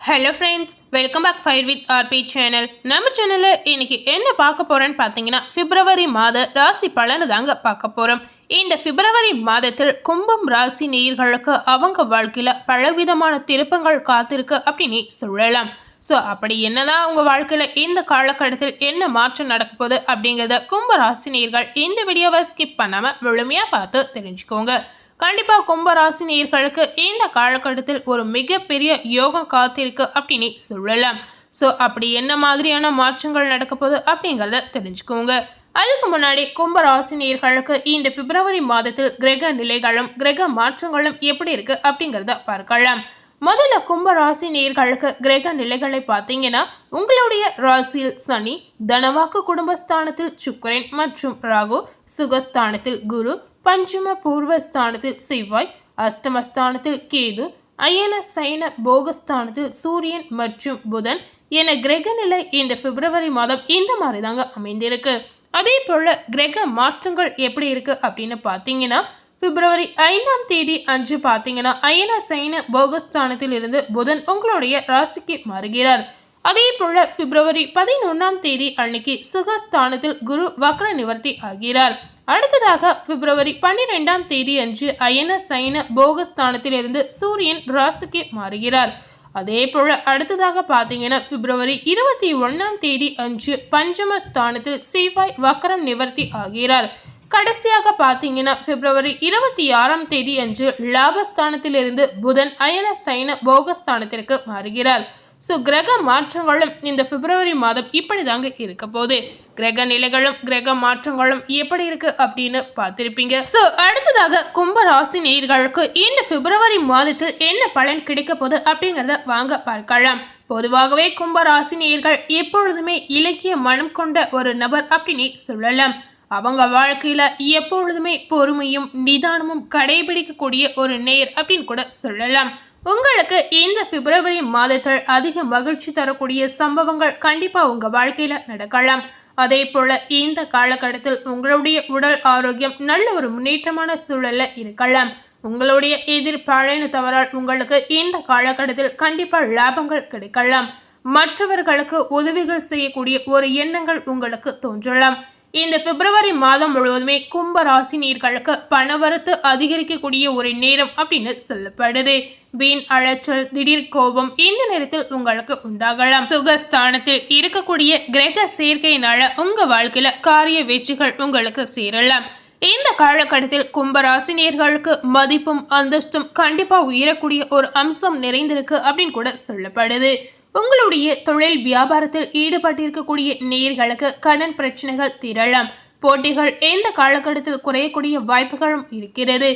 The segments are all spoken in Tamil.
Hello friends welcome back fire with RP channel நம்ம சேனலில் இன்னைக்கு என்ன பார்க்க போகிறோன்னு பார்த்தீங்கன்னா பிப்ரவரி மாத ராசி பலனை தாங்க பார்க்க போகிறோம் இந்த பிப்ரவரி மாதத்தில் கும்பம் ராசி நேயர்களுக்கு அவங்க வாழ்க்கையில் பலவிதமான திருப்பங்கள் காத்திருக்கு அப்படின்னு சொல்லலாம். ஸோ அப்படி என்னதான் உங்கள் வாழ்க்கையில் இந்த காலகட்டத்தில் என்ன மாற்றம் நடக்க போகுது அப்படிங்கிறத கும்ப ராசி நேயர்கள் இந்த வீடியோவை ஸ்கிப் பண்ணாமல் முழுமையாக பார்த்து தெரிஞ்சுக்கோங்க. கண்டிப்பாக கும்பராசி நேயர்களுக்கு இந்த காலகட்டத்தில் ஒரு மிகப்பெரிய யோகம் காத்திருக்கு அப்படின்னு சொல்லலாம். ஸோ அப்படி என்ன மாதிரியான மாற்றங்கள் நடக்க போகுது அப்படிங்கிறத தெரிஞ்சுக்கோங்க. அதுக்கு முன்னாடி கும்பராசினியர்களுக்கு இந்த பிப்ரவரி மாதத்தில் கிரக நிலைகளும் கிரக மாற்றங்களும் எப்படி இருக்கு அப்படிங்கிறத பார்க்கலாம். முதல்ல கும்பராசி நேர்களுக்கு கிரக நிலைகளை பார்த்தீங்கன்னா உங்களுடைய ராசியில் சனி தனவாக்கு குடும்பஸ்தானத்தில் சுக்கரன் மற்றும் ராகு சுகஸ்தானத்தில் குரு பஞ்சம பூர்வஸ்தானத்தில் செவ்வாய் அஷ்டமஸ்தானத்தில் கேது அயன சயன போகஸ்தானத்தில் சூரியன் மற்றும் புதன் என கிரக நிலை இந்த பிப்ரவரி மாதம் இந்த மாதிரி தாங்க அமைந்திருக்கு. அதே போல கிரக மாற்றங்கள் எப்படி இருக்கு அப்படின்னு பார்த்தீங்கன்னா பிப்ரவரி ஐந்தாம் தேதி அன்று பார்த்தீங்கன்னா அயன சைன போகஸ்தானத்தில் இருந்து புதன் உங்களுடைய ராசிக்கு மாறுகிறார். அதே போல பிப்ரவரி பதினொன்றாம் தேதி அன்னைக்கு சுகஸ்தானத்தில் குரு வக்ர நிவர்த்தி ஆகிறார். அடுத்ததாக பிப்ரவரி பன்னிரெண்டாம் தேதி அன்று அயன சைன போகஸ்தானத்திலிருந்து சூரியன் ராசுக்கு மாறுகிறார். அதே போல அடுத்ததாக பார்த்தீங்கன்னா பிப்ரவரி இருபத்தி ஒன்றாம் தேதி அன்று பஞ்சம ஸ்தானத்தில் செவ்வாய் வக்கரம் நிவர்த்தி ஆகிறார். கடைசியாக பார்த்தீங்கன்னா பிப்ரவரி இருபத்தி ஆறாம் தேதி அன்று லாபஸ்தானத்திலிருந்து புதன் அயன சைன போகஸ்தானத்திற்கு மாறுகிறார். ஸோ கிரக மாற்றங்களும் இந்த பிப்ரவரி மாதம் இப்படி தாங்க இருக்க போகுது. கிரக நிலைகளும் கிரக மாற்றங்களும் எப்படி இருக்கு அப்படின்னு பார்த்துருப்பீங்க. ஸோ அடுத்ததாக கும்பராசி நேர்களுக்கு இந்த பிப்ரவரி மாதத்தில் என்ன பலன் கிடைக்க போகுது அப்படிங்கிறத வாங்க பார்க்கலாம். பொதுவாகவே கும்பராசி நேர்கள் எப்பொழுதுமே இலக்கிய மனம் கொண்ட ஒரு நபர் அப்படின்னு சொல்லலாம். அவங்க வாழ்க்கையில எப்பொழுதுமே பொறுமையும் நிதானமும் கடைபிடிக்கக்கூடிய ஒரு நேர் அப்படின்னு கூட சொல்லலாம். உங்களுக்கு இந்த பிப்ரவரி மாதத்தில் அதிக மகிழ்ச்சி தரக்கூடிய சம்பவங்கள் கண்டிப்பாக உங்கள் வாழ்க்கையில் நடக்கலாம். அதே போல் இந்த காலகட்டத்தில் உங்களுடைய உடல் ஆரோக்கியம் நல்ல ஒரு முன்னேற்றமான சூழலில் இருக்கலாம். உங்களுடைய எதிர்பாலின தவறால் உங்களுக்கு இந்த காலகட்டத்தில் கண்டிப்பாக லாபங்கள் கிடைக்கலாம். மற்றவர்களுக்கு உதவிகள் செய்யக்கூடிய ஒரு எண்ணங்கள் உங்களுக்கு தோன்றலாம். இந்த பிப்ரவரி மாதம் முழுவதுமே கும்ப ராசி நீர்களுக்கு பணவரத்து அதிகரிக்கக்கூடிய ஒரு நேரம் அப்படின்னு சொல்லப்படுது. வீண் அழைச்சல் திடீர் கோபம் இந்த நேரத்தில் உங்களுக்கு உண்டாகலாம். சுகஸ்தானத்தில் இருக்கக்கூடிய கிரக சேர்க்கையினால உங்க வாழ்க்கையில காரிய வெற்றிகள் உங்களுக்கு சேரலாம். இந்த காலகட்டத்தில் கும்பராசினியர்களுக்கு மதிப்பும் அந்தஸ்தும் கண்டிப்பா உயரக்கூடிய ஒரு அம்சம் நிறைந்திருக்கு அப்படின்னு கூட சொல்லப்படுது. உங்களுடைய தொழில் வியாபாரத்தில் ஈடுபட்டிருக்கக்கூடிய நேர்களுக்கு கடன் பிரச்சனைகள் தீரலாம் போட்டிகள் எந்த காலகட்டத்தில் குறையக்கூடிய வாய்ப்புகளும் இருக்கிறது.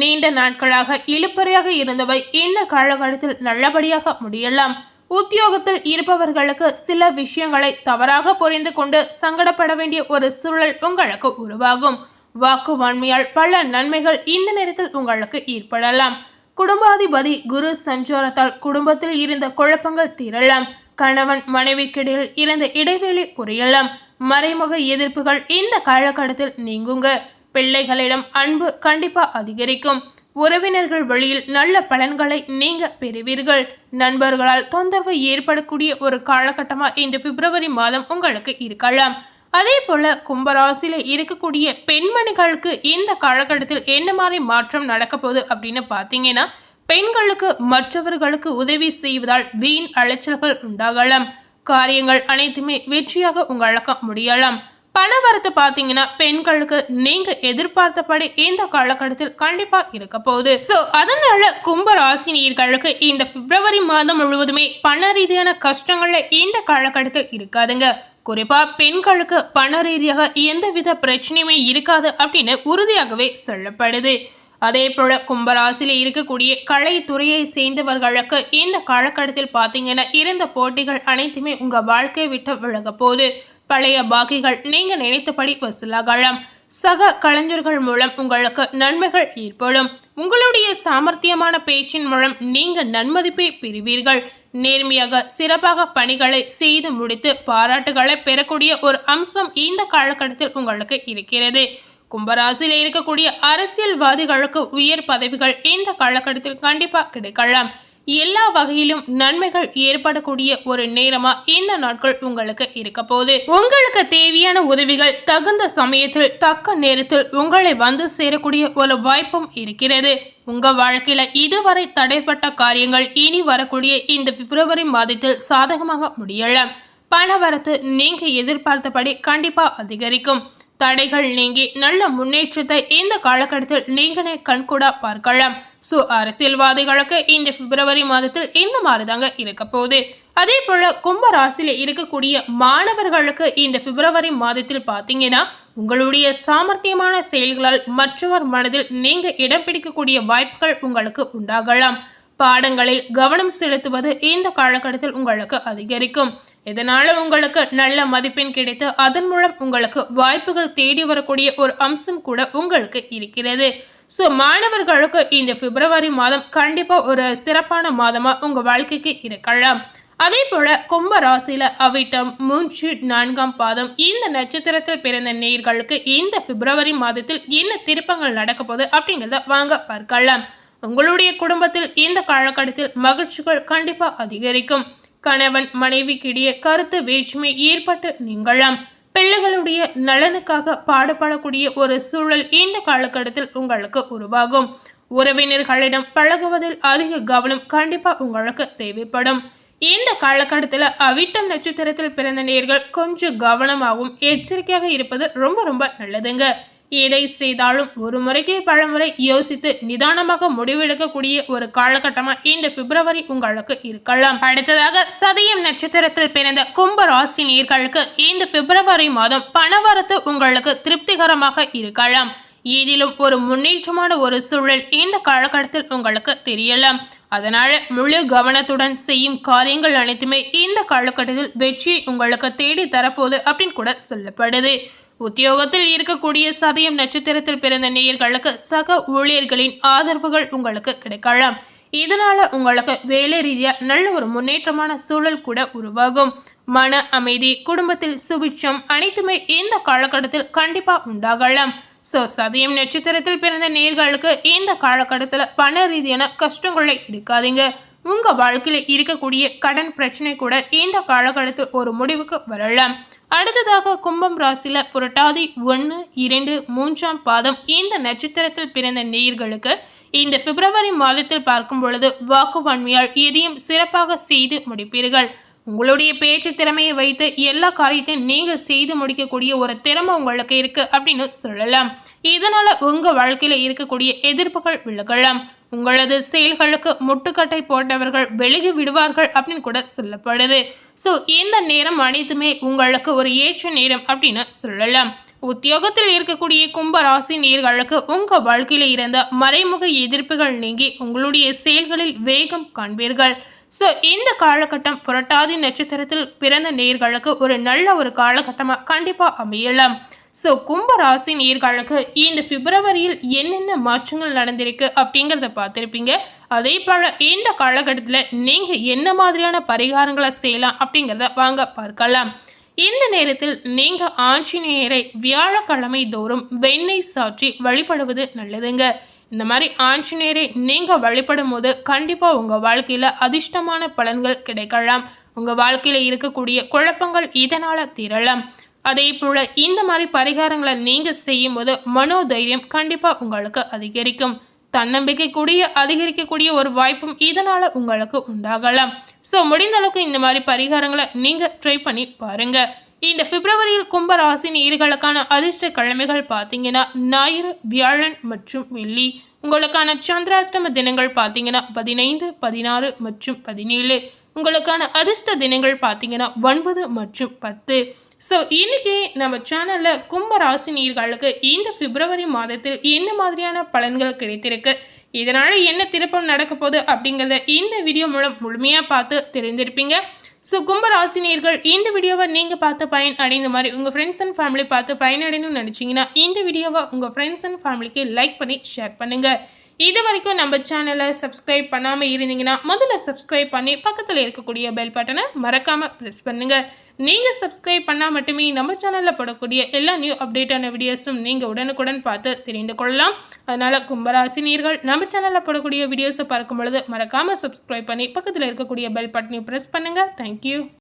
நீண்ட நாட்களாக இழுப்பறையாக இருந்தவை இந்த காலகட்டத்தில் நல்லபடியாக முடியலாம். உத்தியோகத்தில் இருப்பவர்களுக்கு சில விஷயங்களை தவறாக புரிந்து கொண்டு சங்கடப்பட வேண்டிய ஒரு சூழல் உங்களுக்கு உருவாகும். வாக்குவாண்மையால் பல நன்மைகள் இந்த நேரத்தில் உங்களுக்கு ஏற்படலாம். குடும்பாதிபதி குரு சஞ்சாரத்தால் குடும்பத்தில் இருந்த குழப்பங்கள் தீரலாம் கணவன் மனைவிக்கிடையில் இருந்த இடைவெளி குறையலாம். மறைமுக எதிர்ப்புகள் இந்த காலகட்டத்தில் நீங்குங்க. பிள்ளைகளிடம் அன்பு கண்டிப்பா அதிகரிக்கும். உறவினர்கள் வழியில் நல்ல பலன்களை நீங்க பெறுவீர்கள். நண்பர்களால் தொந்தரவு ஏற்படக்கூடிய ஒரு காலகட்டமா இந்த பிப்ரவரி மாதம் உங்களுக்கு இருக்கலாம். அதே போல கும்பராசியில இருக்கக்கூடிய பெண்மணிகளுக்கு இந்த காலகட்டத்தில் என்ன மாதிரி மாற்றம் நடக்க போகுது அப்படின்னு பார்த்தீங்கன்னா பெண்களுக்கு மற்றவர்களுக்கு உதவி செய்வதால் வீண் அலைச்சல்கள் உண்டாகலாம். காரியங்கள் அனைத்துமே வெற்றியாக உங்களுக்கு முடியலாம். பண வரத்து பார்த்தீங்கன்னா பெண்களுக்கு நீங்க எதிர்பார்த்தபடி இந்த காலகட்டத்தில் கண்டிப்பா இருக்க போகுது. ஸோ அதனால கும்ப ராசினியர்களுக்கு இந்த பிப்ரவரி மாதம் முழுவதுமே பண ரீதியான கஷ்டங்கள்ல இந்த காலகட்டத்தில் இருக்காதுங்க. குறிப்பா பெண்களுக்கு பண ரீதியாக எந்தவித பிரச்சனையுமே இருக்காது அப்படின்னு உறுதியாகவே சொல்லப்படுது. அதே போல கும்பராசியில் இருக்கக்கூடிய கலைத்துறையை சேர்ந்தவர்களுக்கு இந்த காலகட்டத்தில் பார்த்தீங்கன்னா இருந்த போட்டிகள் அனைத்துமே உங்க வாழ்க்கையை விட்டு விலக போகுது. பழைய பாக்கிகள் நீங்க நினைத்தபடி வசூலாகலாம் சக கலைஞர்கள் மூலம் உங்களுக்கு நன்மைகள் ஏற்படும். உங்களுடைய சாமர்த்தியமான பேச்சின் மூலம் நீங்க நன்மதிப்பை பெறுவீர்கள். நேர்மையாக சிறப்பாக பணிகளை செய்து முடித்து பாராட்டுகளை பெறக்கூடிய ஒரு அம்சம் இந்த காலகட்டத்தில் உங்களுக்கு இருக்கிறது. கும்பராசியில் இருக்கக்கூடிய அரசியல்வாதிகளுக்கு உயர் பதவிகள் இந்த காலகட்டத்தில் கண்டிப்பா கிடைக்கலாம். எல்லா வகையிலும் நன்மைகள் ஏற்படக்கூடிய ஒரு நேரமா இந்த நாட்கள் உங்களுக்கு இருக்க போகுது. உங்களுக்கு தேவையான உதவிகள் தகுந்த சமயத்தில் தக்க நேரத்தில் உங்களை வந்து சேரக்கூடிய ஒரு வாய்ப்பும் இருக்கிறது. உங்க வாழ்க்கையில இதுவரை தடைப்பட்ட காரியங்கள் இனி வரக்கூடிய இந்த பிப்ரவரி மாதத்தில் சாதகமாக முடியலாம். பணவரத்து நீங்க எதிர்பார்த்தபடி கண்டிப்பா அதிகரிக்கும். தடைகள் நீங்கி நல்ல முன்னேற்றத்தை இந்த காலகட்டத்தில் நீங்களே கண்கூடா பார்க்கலாம். ஸோ அரசியல்வாதிகளுக்கு இந்த பிப்ரவரி மாதத்தில் இந்த மாதிரி தாங்க இருக்க போகுது. அதே போல கும்ப ராசியில இருக்கக்கூடிய மாணவர்களுக்கு இந்த பிப்ரவரி மாதத்தில் பார்த்தீங்கன்னா உங்களுடைய சாமர்த்தியமான செயல்களால் மற்றவர் மனதில் நீங்க இடம் பிடிக்கக்கூடிய வாய்ப்புகள் உங்களுக்கு உண்டாகலாம். பாடங்களில் கவனம் செலுத்துவது இந்த காலகட்டத்தில் உங்களுக்கு அதிகரிக்கும். இதனால உங்களுக்கு நல்ல மதிப்பெண் கிடைத்து அதன் மூலம் உங்களுக்கு வாய்ப்புகள் தேடி வரக்கூடிய ஒரு அம்சம் கூட உங்களுக்கு இருக்கிறது. ஸோ மாணவர்களுக்கு இந்த பிப்ரவரி மாதம் கண்டிப்பாக ஒரு சிறப்பான மாதமாக உங்கள் வாழ்க்கைக்கு இருக்கலாம். அதே போல கும்ப ராசியில் அவிட்டம் மூன்று நான்காம் பாதம் இந்த நட்சத்திரத்தில் பிறந்த நேர்களுக்கு இந்த பிப்ரவரி மாதத்தில் என்ன திருப்பங்கள் நடக்க போகுது அப்படிங்கிறத வாங்க பார்க்கலாம். உங்களுடைய குடும்பத்தில் இந்த காலகட்டத்தில் மகிழ்ச்சிகள் கண்டிப்பாக அதிகரிக்கும். கணவன் மனைவிக்கிடையே கருத்து வேற்றுமை ஏற்பட்டு நீங்களாம். பிள்ளைகளுடைய நலனுக்காக பாடுபடக்கூடிய ஒரு சூழல் இந்த காலகட்டத்தில் உங்களுக்கு உருவாகும். உறவினர்களிடம் பழகுவதில் அதிக கவனம் கண்டிப்பா உங்களுக்கு தேவைப்படும். இந்த காலகட்டத்தில் அவிட்டம் நட்சத்திரத்தில் பிறந்த நேர்கள் கொஞ்சம் கவனமாகவும் எச்சரிக்கையாக இருப்பது ரொம்ப ரொம்ப நல்லதுங்க. எதை செய்தாலும் ஒரு முறைக்கு பலமுறை யோசித்து நிதானமாக முடிவெடுக்கக்கூடிய ஒரு காலகட்டமா இந்த பிப்ரவரி உங்களுக்கு இருக்கலாம். அடுத்ததாக சதயம் நட்சத்திரத்தில் பிறந்த கும்ப ராசி நேர்களுக்கு இந்த பிப்ரவரி மாதம் பணவரத்து உங்களுக்கு திருப்திகரமாக இருக்கலாம். இதிலும் ஒரு முன்னேற்றமான ஒரு சூழல் இந்த காலகட்டத்தில் உங்களுக்கு தெரியலாம். அதனால முழு கவனத்துடன் செய்யும் காரியங்கள் அனைத்துமே இந்த காலகட்டத்தில் வெற்றியை உங்களுக்கு தேடி தரப்போகுது அப்படின்னு கூட சொல்லப்படுது. உத்தியோகத்தில் இருக்கக்கூடிய சதயம் நட்சத்திரத்தில் பிறந்த நேயர்களுக்கு சக ஊழியர்களின் ஆதரவுகள் உங்களுக்கு கிடைக்கலாம். இதனால உங்களுக்கு வேலை ரீதியா நல்ல ஒரு முன்னேற்றமான சூழல் கூட உருவாகும். மன அமைதி குடும்பத்தில் சுபிட்சம் அனைத்துமே இந்த காலகட்டத்தில் கண்டிப்பா உண்டாகலாம். ஸோ சதயம் நட்சத்திரத்தில் பிறந்த நேர்களுக்கு இந்த காலகட்டத்தில் பண ரீதியான கஷ்டங்களை இருக்காதீங்க. உங்க வாழ்க்கையில இருக்கக்கூடிய கடன் பிரச்சனை கூட இந்த காலகட்டத்தில் ஒரு முடிவுக்கு வரலாம். அடுத்ததாக கும்பம் ராசியில புரட்டாதி ஒன்று இரண்டு மூன்றாம் பாதம் இந்த நட்சத்திரத்தில் பிறந்த நேயர்களுக்கு இந்த பிப்ரவரி மாதத்தில் பார்க்கும் பொழுது வாக்குவன்மையால் எதையும் சிறப்பாக செய்து முடிப்பீர்கள். உங்களுடைய பேச்சு திறமையை வைத்து எல்லா காரியத்தையும் நீங்கள் செய்து முடிக்கக்கூடிய ஒரு திறமை உங்களுக்கு இருக்கு அப்படின்னு சொல்லலாம். இதனால உங்கள் வாழ்க்கையில் இருக்கக்கூடிய எதிர்ப்புகள் விலகலாம். உங்களது செயல்களுக்கு முட்டுக்கட்டை போட்டவர்கள் விலகி விடுவார்கள் அப்படின்னு கூட சொல்லப்படுது. ஸோ இந்த நேரம் அனைத்துமே உங்களுக்கு ஒரு ஏற்ற நேரம் அப்படின்னு சொல்லலாம். உத்தியோகத்தில் இருக்கக்கூடிய கும்ப ராசி நேர்களுக்கு உங்கள் வாழ்க்கையில் இருந்த மறைமுக எதிர்ப்புகள் நீங்கி உங்களுடைய செயல்களில் வேகம் காண்பீர்கள். ஸோ இந்த காலகட்டம் புரட்டாதி நட்சத்திரத்தில் பிறந்த நேர்களுக்கு ஒரு நல்ல ஒரு காலகட்டமாக கண்டிப்பாக அமையலாம். ஸோ கும்பராசி நேர்களுக்கு இந்த பிப்ரவரியில் என்னென்ன மாற்றங்கள் நடந்திருக்கு அப்படிங்கிறத பார்த்துருப்பீங்க. அதே போல் இந்த காலகட்டத்தில் நீங்கள் என்ன மாதிரியான பரிகாரங்களை செய்யலாம் அப்படிங்கிறத வாங்க பார்க்கலாம். இந்த நேரத்தில் நீங்கள் ஆஞ்சநேயரை வியாழக்கிழமை தோறும் வெண்ணெய் சாற்றி வழிபடுவது நல்லதுங்க. இந்த மாதிரி ஆஞ்சநேயரை நீங்கள் வழிபடும் போது கண்டிப்பாக உங்கள் வாழ்க்கையில் அதிர்ஷ்டமான பலன்கள் கிடைக்கலாம். உங்கள் வாழ்க்கையில் இருக்கக்கூடிய குழப்பங்கள் இதனால் தீரலாம் அதே போல் இந்த மாதிரி பரிகாரங்களை நீங்கள் செய்யும்போது மனோதைரியம் கண்டிப்பாக உங்களுக்கு அதிகரிக்கும். தன்னம்பிக்கை கூடிய அதிகரிக்கக்கூடிய ஒரு வாய்ப்பும் இதனால் உங்களுக்கு உண்டாகலாம். ஸோ முடிந்த அளவுக்கு இந்த மாதிரி பரிகாரங்களை நீங்கள் ட்ரை பண்ணி பாருங்கள் இந்த பிப்ரவரியில் கும்பராசி நேர்களுக்கான அதிர்ஷ்ட கிழமைகள் பார்த்தீங்கன்னா ஞாயிறு வியாழன் மற்றும் வெள்ளி. உங்களுக்கான சந்திராஷ்டம தினங்கள் பார்த்தீங்கன்னா பதினைந்து பதினாறு மற்றும் பதினேழு. உங்களுக்கான அதிர்ஷ்ட தினங்கள் பார்த்தீங்கன்னா ஒன்பது மற்றும் பத்து. ஸோ இன்னைக்கு நம்ம சேனலில் கும்பராசி நீர்களுக்கு இந்த பிப்ரவரி மாதத்தில் என்ன மாதிரியான பலன்கள் கிடைத்திருக்கு இதனால் என்ன திருப்பம் நடக்க போகுது அப்படிங்கிறத இந்த வீடியோ மூலம் முழுமையாக பார்த்து தெரிந்திருப்பீங்க. ஸோ கும்பராசினியர்கள் இந்த வீடியோவை நீங்கள் பார்த்து பயன் அடைந்த மாதிரி உங்கள் ஃப்ரெண்ட்ஸ் அண்ட் ஃபேமிலி பார்த்து பயனடையணும்னு நினச்சிங்கன்னா இந்த வீடியோவை உங்கள் ஃப்ரெண்ட்ஸ் அண்ட் ஃபேமிலிக்கு லைக் பண்ணி ஷேர் பண்ணுங்கள் இது வரைக்கும் நம்ம சேனலை சப்ஸ்கிரைப் பண்ணாமல் இருந்தீங்கன்னா முதல்ல சப்ஸ்கிரைப் பண்ணி பக்கத்தில் இருக்கக்கூடிய பெல் பட்டனை மறக்காமல் ப்ரெஸ் பண்ணுங்கள் நீங்கள் சப்ஸ்கிரைப் பண்ணால் மட்டுமே நம்ம சேனலில் போடக்கூடிய எல்லா நியூ அப்டேட்டான வீடியோஸும் நீங்கள் உடனுக்குடன் பார்த்து தெரிந்து கொள்ளலாம். அதனால் கும்பராசினியர்கள் நம்ம சேனலில் போடக்கூடிய வீடியோஸை பார்க்கும் பொழுது மறக்காமல் சப்ஸ்கிரைப் பண்ணி பக்கத்தில் இருக்கக்கூடிய பெல் பட்டனையும் ப்ரெஸ் பண்ணுங்கள் தேங்க்யூ